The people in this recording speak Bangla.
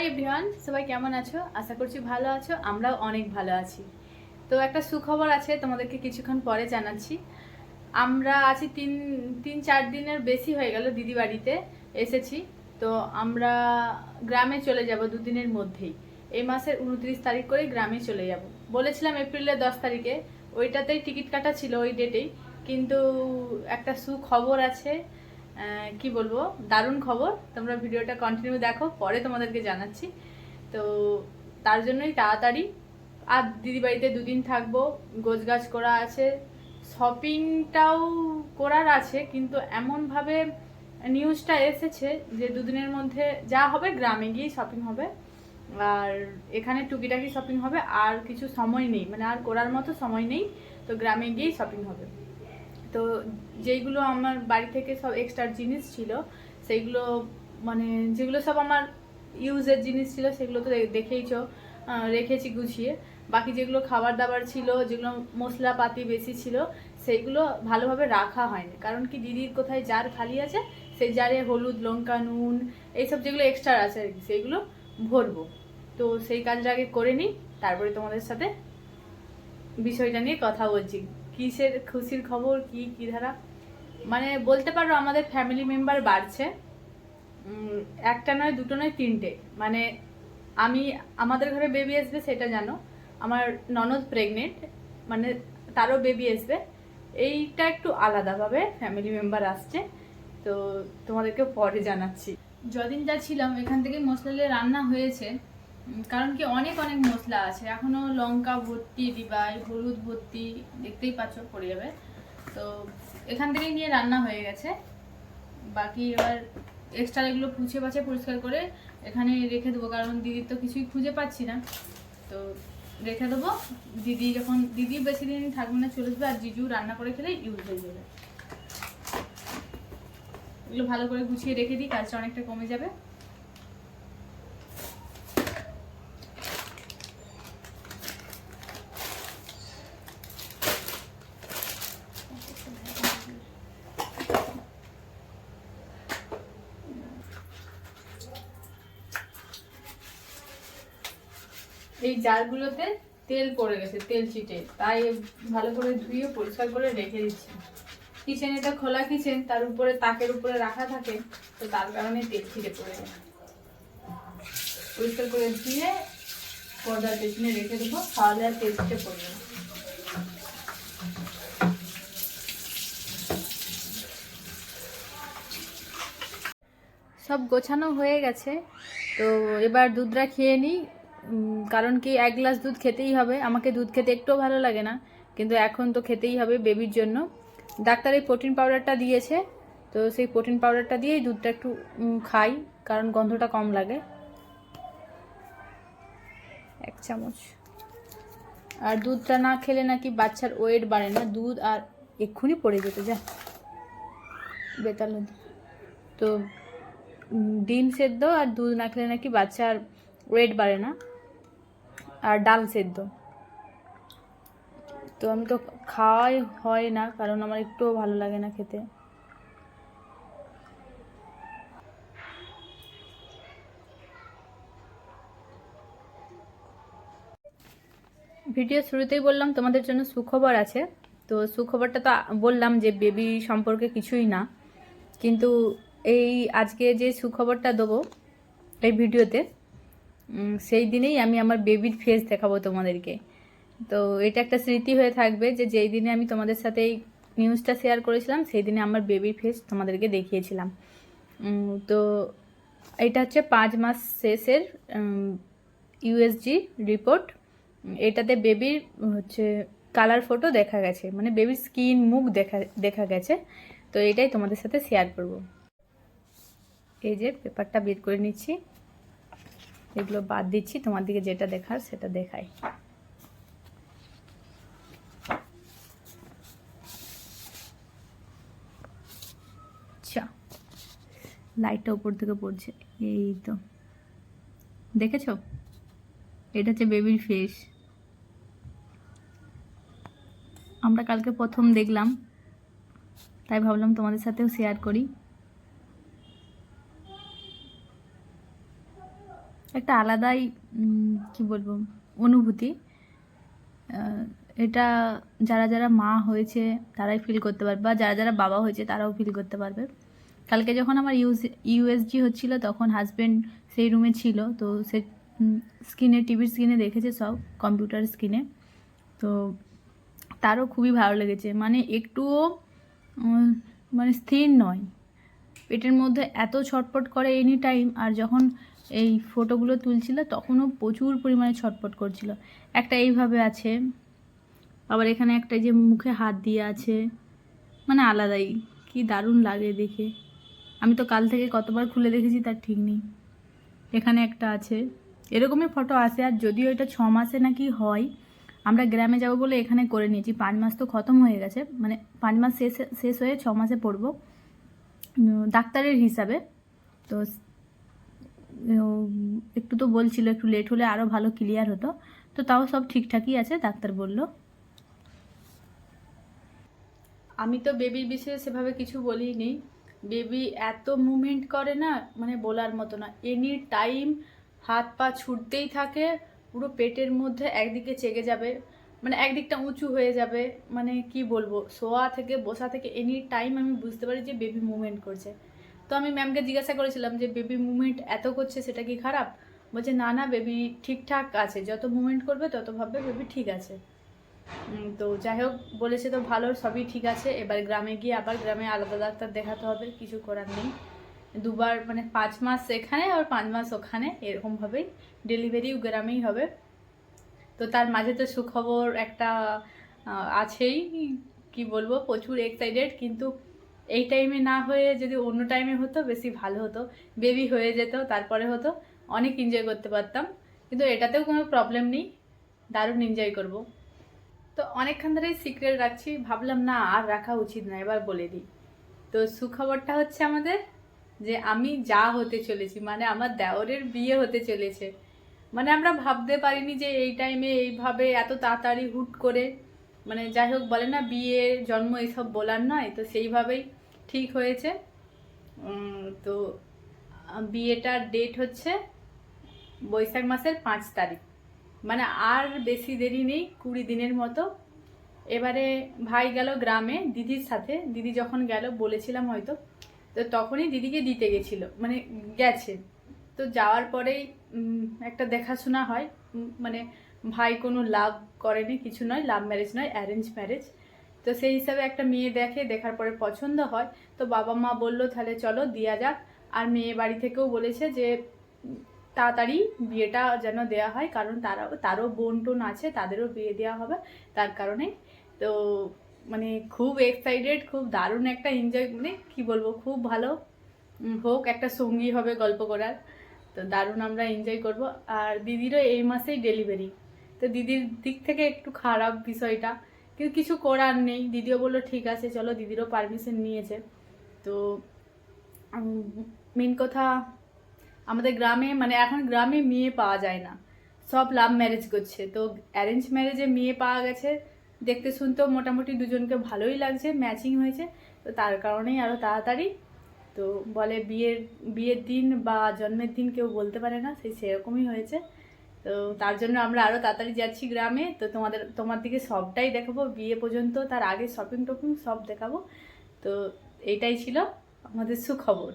হাই এভরিওয়ান সবাই কেমন আছো? আশা করছি ভালো আছো। আমরাও অনেক ভালো আছি। তো একটা সুখবর আছে, তোমাদেরকে কিছুক্ষণ পরে জানাচ্ছি। আমরা আছি তিন তিন, চার দিনের বেশি হয়ে গেল দিদি বাড়িতে এসেছি। তো আমরা গ্রামে চলে যাব দুদিনের মধ্যেই। এই মাসের উনত্রিশ তারিখ করে গ্রামে চলে যাব। বলেছিলাম এপ্রিলের দশ তারিখে। ওইটাতেই টিকিট কাটা ছিল ওই ডেটেই। কিন্তু একটা সুখবর আছে কি বলব? দারুণ খবর। তোমরা ভিডিওটা কন্টিনিউ দেখো, পরে তোমাদেরকে জানাচ্ছি। তো তার জন্যই তাড়াতাড়ি। আর দিদি বাড়িতে দুদিন থাকব গোছ গাছ করা আছে। শপিংটাও করার আছে, কিন্তু এমনভাবে নিউজটা এসেছে যে দুদিনের মধ্যে যা হবে গ্রামে গিয়ে শপিং হবে। আর এখানে টুকিটাকি শপিং হবে, আর কিছু সময় নেই। মানে আর করার মতো সময় নেই, তো গ্রামে গিয়েই শপিং হবে। তো যেইগুলো আমার বাড়ি থেকে সব এক্সট্রা জিনিস ছিল, সেইগুলো মানে যেগুলো সব আমার ইউজের জিনিস ছিল, সেগুলো তো দেখেইছো রেখেছি গুছিয়ে। বাকি যেগুলো খাবার দাবার ছিল, যেগুলো মশলাপাতি বেশি ছিল, সেইগুলো ভালোভাবে রাখা হয়নি। কারণ কি দিদির কোথায় জার খালি আছে, সেই জারে হলুদ, লঙ্কা, নুন, এইসব যেগুলো এক্সট্রা আছে আর কি, সেইগুলো ভরবো। তো সেই কাজটা আগে করে নিই, তারপরে তোমাদের সাথে বিষয়টা নিয়ে কথা বলছি। কিসের খুশির খবর, কি কি ধারা? মানে বলতে পারো আমাদের ফ্যামিলি মেম্বার বাড়ছে। একটা নয়, দুটো নয়, তিনটে। মানে আমি, আমাদের ঘরে বেবি আসবে, সেটা জানো। আমার ননদ প্রেগনেন্ট মানে তারও বেবি আসবে। এইটা একটু আলাদাভাবে ফ্যামিলি মেম্বার আসছে। তো তোমাদেরকে পরে জানাচ্ছি। যদিন যা ছিলাম, এখান থেকে মশলা দিয়ে রান্না হয়েছে। কারণ কি অনেক অনেক মশলা আছে। এখনও লঙ্কা ভর্তি, দিবাই, হলুদ ভর্তি দেখতেই পাচ্ছ, পড়ে যাবে। তো এখান থেকেই নিয়ে রান্না হয়ে গেছে। বাকি এবার এক্সট্রা এগুলো পুছে পাছে পরিষ্কার করে এখানে রেখে দেবো, কারণ দিদির তো কিছুই খুঁজে পাচ্ছি না। তো রেখে দেবো। দিদি যখন, দিদি বেশি দিন থাকবে না, চলে আসবে, আর জিজু রান্না করে খেলে ইউজ হয়ে যাবে। এগুলো ভালো করে গুছিয়ে রেখে দিই, কাজটা অনেকটা কমে যাবে। এই জারগুলোতে তেল পড়ে গেছে, তেল চিটে তাই ভালো করে ধুয়ে পরিষ্কার করে রেখে দিচ্ছি। কিচেন এটা খোলা কিচেন তার উপরে তাকের উপরে রাখা থাকে, তো তার কারণে তেল ছিটে পড়ে যায় পরিষ্কার করে ধুয়ে পর্দার পেছনে রেখে দেবো তাহলে আর তেল ছিটে পড়বে সব গোছানো হয়ে গেছে, তো এবার দুধটা খেয়ে নিই। কারণ কি এক গ্লাস দুধ খেতেই হবে। আমাকে দুধ খেতে একটুও ভালো লাগে না, কিন্তু এখন তো খেতেই হবে বেবির জন্য। ডাক্তার এই প্রোটিন পাউডারটা দিয়েছে, তো সেই প্রোটিন পাউডারটা দিয়েই দুধটা একটু খাই, কারণ গন্ধটা কম লাগে। এক চামচ। আর দুধটা না খেলে নাকি বাচ্চার ওয়েট বাড়ে না, দুধ আর এক্ষুনি পড়ে যেত, যা। বেতাল তো ডিম সেদ্ধ আর দুধ না খেলে নাকি বাচ্চার ওয়েট বাড়ে না। আর ডাল সেদ্ধ। তো আমি তো খাওয়াই হয় না, কারণ আমার একটুও ভালো লাগে না খেতে। ভিডিও শুরুতেই বললাম, তোমাদের জন্য সুখবর আছে। তো সুখবরটা তো বললাম যে, বেবি সম্পর্কে কিছুই না। কিন্তু এই আজকে যে সুখবরটা দেবো এই ভিডিওতে সেই দিনেই আমি আমার বেবির ফেস দেখাবো তোমাদেরকে। তো এটা একটা স্মৃতি হয়ে থাকবে যে যেই দিনে আমি তোমাদের সাথে এই নিউজটা শেয়ার করেছিলাম, সেই দিনে আমার বেবির ফেস তোমাদেরকে দেখিয়েছিলাম। তো এটা হচ্ছে পাঁচ মাস শেষের ইউএসজি রিপোর্ট এটাতে বেবির হচ্ছে কালার ফটো দেখা গেছে মানে বেবির স্কিন মুখ দেখা দেখা গেছে। তো এটাই তোমাদের সাথে শেয়ার করব। এই যে পেপারটা বের করে নিচ্ছি। এগুলো বাদ দিচ্ছি, তোমার দিকে যেটা দেখার সেটা দেখাই। আচ্ছা লাইটটা উপর থেকে পড়ছে, এই তো। দেখেছ? এটা হচ্ছে বেবির ফেস আমরা কালকে প্রথম দেখলাম, তাই ভাবলাম তোমাদের সাথেও শেয়ার করি। একটা আলাদাই কি বলব, অনুভূতি। এটা যারা যারা মা হয়েছে তারাই ফিল করতে পারবে, বা যারা যারা বাবা হয়েছে তারাও ফিল করতে পারবে। কালকে যখন আমার ইউজ ইউএসজি হচ্ছিল তখন হাজব্যান্ড সেই রুমে ছিল, তো সে স্ক্রিনে টিভির স্ক্রিনে দেখেছে সব কম্পিউটার স্ক্রিনে তো তারও খুবই ভালো লেগেছে মানে একটুও মানে স্থির নয়। পেটের মধ্যে এত ছটপট করে এনি টাইম আর যখন এই ফটোগুলো তুলছিল, তখনও প্রচুর পরিমাণে ছটপট করছিল। একটা এইভাবে আছে। আবার এখানে একটা যে মুখে হাত দিয়ে আছে। মানে আলাদাই। কি দারুণ লাগে দেখে। আমি তো কাল থেকে কতবার খুলে দেখেছি, তার ঠিক নেই। এখানে একটা আছে। এরকমই ফটো আসে, আর যদিও এটা ছ মাসে নাকি হয়, আমরা গ্রামে যাব বলে এখানে করে নিয়েছি। পাঁচ মাস তো খতম হয়ে গেছে। মানে পাঁচ মাস শেষ শেষ হয়ে, ছ মাসে পড়ব। ডাক্তারের হিসাবে। তো একটু তো বলছিল, একটু লেট হলে আরও ভালো ক্লিয়ার হতো। তো তাও সব ঠিকঠাকই আছে, ডাক্তার বলল। আমি তো বেবির বিষয়ে সেভাবে কিছু বলিনি। বেবি এত মুভমেন্ট করে না মানে বলার মতো না। এনি টাইম হাত পা ছুটতেই থাকে, পুরো পেটের মধ্যে একদিকে চেগে যাবে মানে একদিকটা উঁচু হয়ে যাবে। মানে কি বলব, শোয়া থেকে, বসা থেকে এনি টাইম আমি বুঝতে পারি যে বেবি মুভমেন্ট করছে। তো আমি ম্যামকে জিজ্ঞাসা করেছিলাম যে বেবি মুভমেন্ট এত করছে, সেটা কি খারাপ? বলছে, না না বেবি ঠিকঠাক আছে। যত মুভমেন্ট করবে, তত ভাববে বেবি ঠিক আছে। তো যাই হোক, বলেছে তো ভালো, সবই ঠিক আছে। এবার গ্রামে গিয়ে আবার গ্রামে আলাদা ডাক্তার দেখাতে হবে, কিছু করার নেই। দুবার মানে পাঁচ মাস এখানে আর পাঁচ মাস ওখানে, এরকমভাবেই ডেলিভারিও গ্রামেই হবে। তো তার মাঝে তো সুখবর একটা আছেই, কি বলব, প্রচুর এক্সাইটেড কিন্তু এই টাইমে না হয়ে যদি অন্য টাইমে হতো, বেশি ভালো হতো। বেবি হয়ে যেত, তারপরে হতো। অনেক এনজয় করতে পারতাম। কিন্তু এটাতেও কোনো প্রবলেম নেই। দারুণ এনজয় করব। তো অনেকক্ষণ ধরেই সিক্রেট রাখছি। ভাবলাম, না, আর রাখা উচিত না। এবার বলে দিই। তো সুখবরটা হচ্ছে আমাদের যে আমি যা হতে চলেছি মানে আমার দেওরের বিয়ে হতে চলেছে। মানে আমরা ভাবতে পারিনি যে এই টাইমে এইভাবে এত তাড়াতাড়ি হুট করে মানে যাই হোক বলে না বিয়ে জন্ম এসব বলার নয়। তো সেইভাবেই ঠিক হয়েছে। তো বিয়েটার ডেট হচ্ছে বৈশাখ মাসের পাঁচ তারিখ। মানে আর বেশি দেরি নেই, কুড়ি দিনের মতো। এবারে ভাই গেল গ্রামে দিদির সাথে। দিদি যখন গেল, বলেছিলাম হয়তো। তো তখনই দিদিকে দিতে গেছিল মানে গেছে। তো যাওয়ার পরেই একটা দেখাশোনা হয়। মানে ভাই কোনো লাভ করেনি, কিছু নয়, লাভ ম্যারেজ নয়, অ্যারেঞ্জ ম্যারেজ। তো সেই হিসাবে একটা মেয়ে দেখে, দেখার পরে পছন্দ হয়। তো বাবা মা বলল, তাহলে চলো দেওয়া যাক। আর মেয়ে বাড়ি থেকেও বলেছে যে, তাড়াতাড়ি বিয়েটা যেন দেওয়া হয়, কারণ তারাও তারও বোন টোন আছে, তাদেরও বিয়ে দেওয়া হবে তার কারণে। তো মানে খুব এক্সাইটেড খুব দারুণ একটা এনজয় মানে কি বলব, খুব ভালো। হোক, একটা সঙ্গী হবে গল্প করার। তো দারুণ আমরা এনজয় করব। আর দিদিরও এই মাসেই ডেলিভারি তো দিদির দিক থেকে একটু খারাপ বিষয়টা। কিন্তু কিছু করার নেই। দিদিও বলল, ঠিক আছে, চলো, দিদিরও পারমিশন নিয়েছে। তো মেন কথা, আমাদের গ্রামে মানে এখন গ্রামে মেয়ে পাওয়া যায় না। সব লাভ ম্যারেজ করছে। তো অ্যারেঞ্জ ম্যারেজে মেয়ে পাওয়া গেছে। দেখতে শুনতেও মোটামুটি দুজনকে ভালোই লাগছে ম্যাচিং হয়েছে। তো, তার কারণেই আরও তাড়াতাড়ি, তো বলে বিয়ের বিয়ের দিন বা জন্মের দিন কেউ বলতে পারে না, সেই সেরকমই হয়েছে। তো তার জন্য আমরা আরও তাড়াতাড়ি যাচ্ছি গ্রামে। তো তোমাদের, তোমার দিকে সবটাই দেখাবো। বিয়ে পর্যন্ত তার আগে শপিং টপিং সব দেখাবো। তো এইটাই ছিল আমাদের সুখবর।